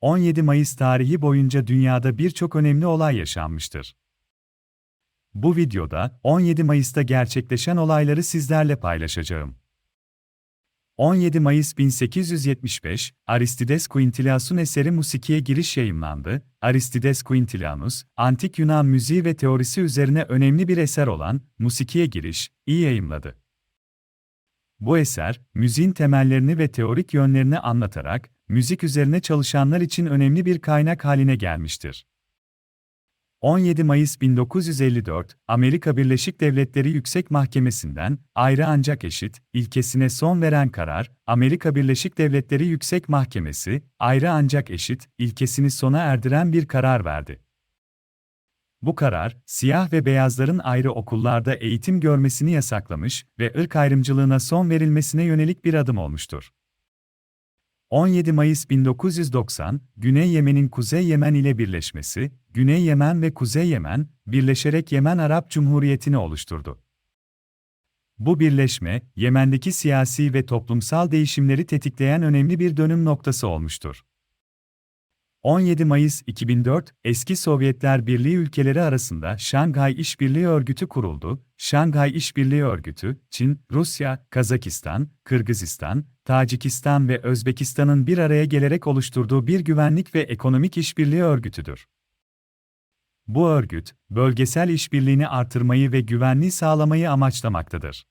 17 Mayıs tarihi boyunca dünyada birçok önemli olay yaşanmıştır. Bu videoda 17 Mayıs'ta gerçekleşen olayları sizlerle paylaşacağım. 17 Mayıs 1875, Aristides Quintilianus'un eseri Musiki'ye giriş yayımlandı. Aristides Quintilianus, antik Yunan müziği ve teorisi üzerine önemli bir eser olan Musiki'ye giriş, iyi yayımladı. Bu eser, müziğin temellerini ve teorik yönlerini anlatarak, müzik üzerine çalışanlar için önemli bir kaynak haline gelmiştir. 17 Mayıs 1954, Amerika Birleşik Devletleri Yüksek Mahkemesi'nden ayrı ancak eşit ilkesine son veren karar, Amerika Birleşik Devletleri Yüksek Mahkemesi ayrı ancak eşit ilkesini sona erdiren bir karar verdi. Bu karar, siyah ve beyazların ayrı okullarda eğitim görmesini yasaklamış ve ırk ayrımcılığına son verilmesine yönelik bir adım olmuştur. 17 Mayıs 1990, Güney Yemen'in Kuzey Yemen ile birleşmesi, Güney Yemen ve Kuzey Yemen, birleşerek Yemen Arap Cumhuriyeti'ni oluşturdu. Bu birleşme, Yemen'deki siyasi ve toplumsal değişimleri tetikleyen önemli bir dönüm noktası olmuştur. 17 Mayıs 2004, eski Sovyetler Birliği ülkeleri arasında Şanghay İşbirliği Örgütü kuruldu. Şanghay İşbirliği Örgütü, Çin, Rusya, Kazakistan, Kırgızistan, Tacikistan ve Özbekistan'ın bir araya gelerek oluşturduğu bir güvenlik ve ekonomik işbirliği örgütüdür. Bu örgüt, bölgesel işbirliğini artırmayı ve güvenliği sağlamayı amaçlamaktadır.